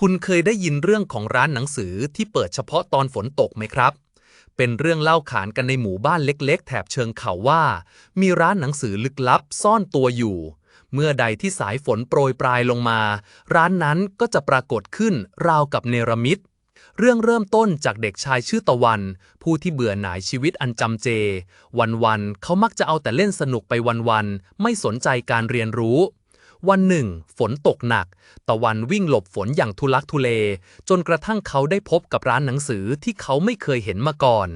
คุณเคยได้ยินเรื่องของร้านหนังสือที่เปิดเฉพาะตอนฝนตกไหมครับ เป็นเรื่องเล่าขานกันในหมู่บ้านเล็ก ๆ แถบเชิงเขาว่า มีร้านหนังสือลึกลับซ่อนตัวอยู่ เมื่อใดที่สายฝนโปรยปลายลงมา ร้านนั้นก็จะปรากฏขึ้นราวกับเนรมิตเรื่องเริ่มต้นจากเด็กชายชื่อตะวัน ผู้ที่เบื่อหน่ายชีวิตอันจำเจ วันๆเขามักจะเอาแต่เล่นสนุกไปวันๆไม่สนใจการเรียนรู้ วันหนึ่ง ฝนตกหนัก ตะวันวิ่งหลบฝนอย่างทุลักทุเล จนกระทั่งเขาได้พบกับร้านหนังสือที่เขาไม่เคยเห็นมาก่อน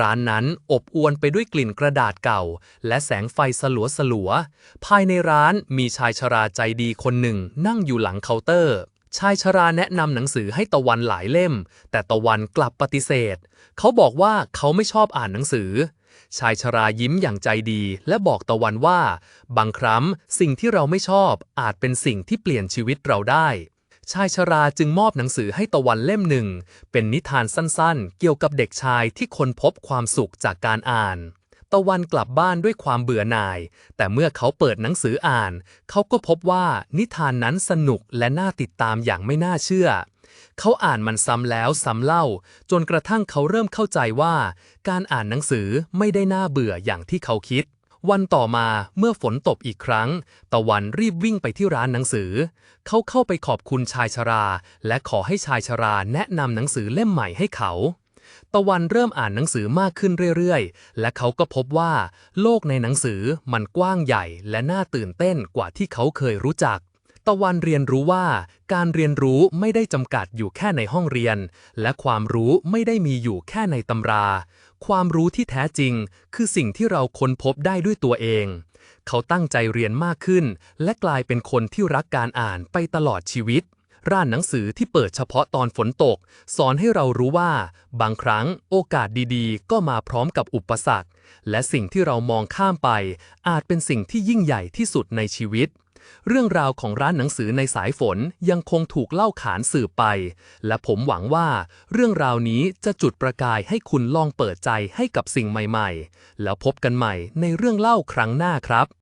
ร้านนั้นอบอวลไปด้วยกลิ่นกระดาษเก่า และแสงไฟสลัวสลัวๆภายในร้านมีชายชราใจดีคนหนึ่งนั่งอยู่หลังเคาน์เตอร์ ชายชราแนะนำหนังสือให้ตะวันหลายเล่ม แต่ตะวันกลับปฏิเสธ เขาบอกว่าเขาไม่ชอบอ่านหนังสือ ชายชรายิ้มอย่างใจดีและบอกตะวันว่า บางครั้งสิ่งที่เราไม่ชอบอาจเป็นสิ่งที่เปลี่ยนชีวิตเราได้ ชายชราจึงมอบหนังสือให้ตะวันเล่มหนึ่ง เป็นนิทานสั้นๆ เกี่ยวกับเด็กชายที่ค้นพบความสุขจากการอ่าน ตะวันกลับบ้านด้วยความเบื่อหน่าย แต่เมื่อเขาเปิดหนังสืออ่าน เขาก็พบว่านิทานนั้นสนุกและน่าติดตามอย่างไม่น่าเชื่อ เขาอ่านมันซ้ำแล้วซ้ำเล่า จนกระทั่งเขาเริ่มเข้าใจว่า การอ่านหนังสือไม่ได้น่าเบื่ออย่างที่เขาคิดวันต่อมาเมื่อฝนตกอีกครั้ง ตะวันรีบวิ่งไปที่ร้านหนังสือ เขาเข้าไปขอบคุณชายชรา และขอให้ชายชราแนะนำหนังสือเล่มใหม่ให้เขา ตะวันเริ่มอ่านหนังสือมากขึ้นเรื่อยๆ และเขาก็พบว่า โลกในหนังสือมันกว้างใหญ่และน่าตื่นเต้นกว่าที่เขาเคยรู้จัก ตะวันเรียนรู้ว่า การเรียนรู้ไม่ได้จำกัดอยู่แค่ในห้องเรียน และความรู้ไม่ได้มีอยู่แค่ในตำรา ความรู้ที่แท้จริง คือสิ่งที่เราค้นพบได้ด้วยตัวเอง เขาตั้งใจเรียนมากขึ้น และกลายเป็นคนที่รักการอ่านไปตลอดชีวิต ร้านหนังสือที่เปิดเฉพาะตอนฝนตก สอนให้เรารู้ว่า บางครั้งโอกาสดีๆ ก็มาพร้อมกับอุปสรรค และสิ่งที่เรามองข้ามไป อาจเป็นสิ่งที่ยิ่งใหญ่ที่สุดในชีวิต เรื่องราวของร้านหนังสือในสายฝนยังคงถูกเล่าขานสืบไป และผมหวังว่า เรื่องราวนี้จะจุดประกายให้คุณลองเปิดใจให้กับสิ่งใหม่ ๆ แล้วพบกันใหม่ในเรื่องเล่าครั้งหน้าครับ